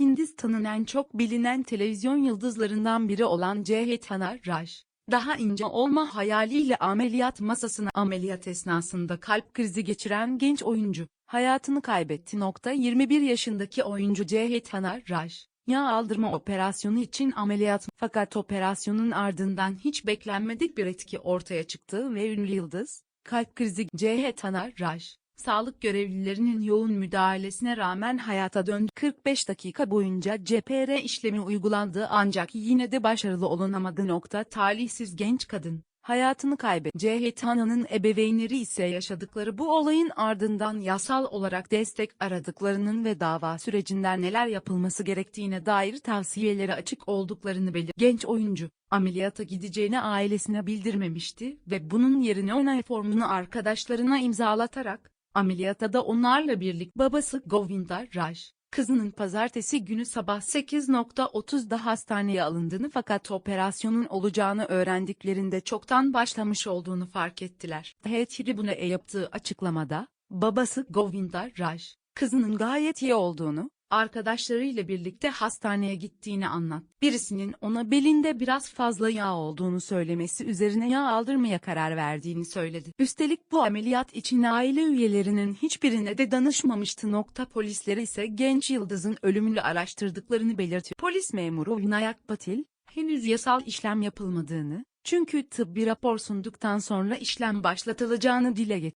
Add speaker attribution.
Speaker 1: Hindistan'ın en çok bilinen televizyon yıldızlarından biri olan Ceyhana Raj, daha ince olma hayaliyle ameliyat masasına ameliyat esnasında kalp krizi geçiren genç oyuncu, hayatını kaybetti. Nokta 21 yaşındaki oyuncu Ceyhana Raj, yağ aldırma operasyonu için ameliyat fakat operasyonun ardından hiç beklenmedik bir etki ortaya çıktı ve ünlü yıldız, kalp krizi Ceyhana Raj, sağlık görevlilerinin yoğun müdahalesine rağmen hayata döndü. 45 dakika boyunca CPR işlemi uygulandı ancak yine de başarılı olunamadı. Nokta talihsiz genç kadın. Hayatını kaybetti. Ceyhetana'nın ebeveynleri ise yaşadıkları bu olayın ardından yasal olarak destek aradıklarının ve dava sürecinden neler yapılması gerektiğine dair tavsiyeleri açık olduklarını belirtti. Genç oyuncu, ameliyata gideceğini ailesine bildirmemişti ve bunun yerine onay formunu arkadaşlarına imzalatarak, ameliyata da onlarla birlik babası Govinda Raj, kızının pazartesi günü sabah 8.30'da hastaneye alındığını fakat operasyonun olacağını öğrendiklerinde çoktan başlamış olduğunu fark ettiler. H. Tribune yaptığı açıklamada, babası Govinda Raj, kızının gayet iyi olduğunu, arkadaşlarıyla birlikte hastaneye gittiğini anlat. Birisinin ona belinde biraz fazla yağ olduğunu söylemesi üzerine yağ aldırmaya karar verdiğini söyledi. Üstelik bu ameliyat için aile üyelerinin hiçbirine de danışmamıştı. Nokta polisleri ise genç yıldızın ölümünü araştırdıklarını belirtiyor. Polis memuru Vinayak Patil, henüz yasal işlem yapılmadığını, çünkü tıbbi rapor sunduktan sonra işlem başlatılacağını dile getirdi.